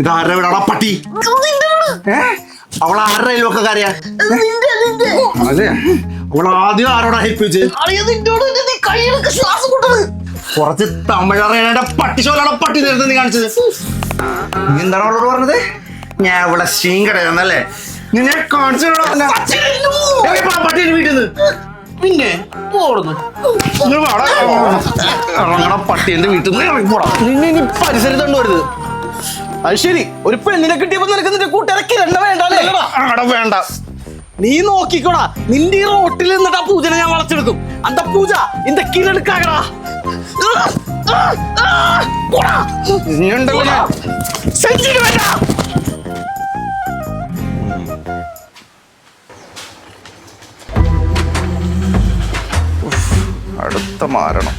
ഇതാരുടെ വീടാണ് പട്ടി? അവൾ ആരുടെ അയൽവക്കക്കാരിയാ അതെ അവൾ ആദ്യം ആരോടാ ഹെൽപ്പ് ചെയ്ത് കുറച്ച് തമിഴ് പട്ടി പട്ടിശോലാണ് പട്ടി നേരത്തെ നീ കാണിച്ചത്. നീ എന്താണ് അവളോട് പറഞ്ഞത്? ഞാൻ ഇവിടെ ശീങ്കടയാന്നല്ലേ നിന്നെ കാണിച്ചു പട്ടി വീട്ടിൽ നിന്ന്. പിന്നെ പോടുന്നു ഇറങ്ങണ പട്ടി എന്റെ വീട്ടിൽ നിന്ന് ഇറങ്ങിപ്പോടാ. നിന്നെ ഇനി പരിസരത്ത് കൊണ്ടുവരുത് അത് ശരി. ഒരു പെണ്ണിനെ കിട്ടിയപ്പോ നിനക്ക് നിന്റെ കൂട്ടിറക്കി രണ്ട വേണ്ട വേണ്ട. നീ നോക്കിക്കോടാ. നിന്റെ ഈ റോട്ടിൽ നിന്നിട്ട് ആ പൂജനെ ഞാൻ വളച്ചെടുക്കും. അന്ത പൂജ ഇന്ത കീഴെടുക്കാകടാ അടുത്ത മാരണം.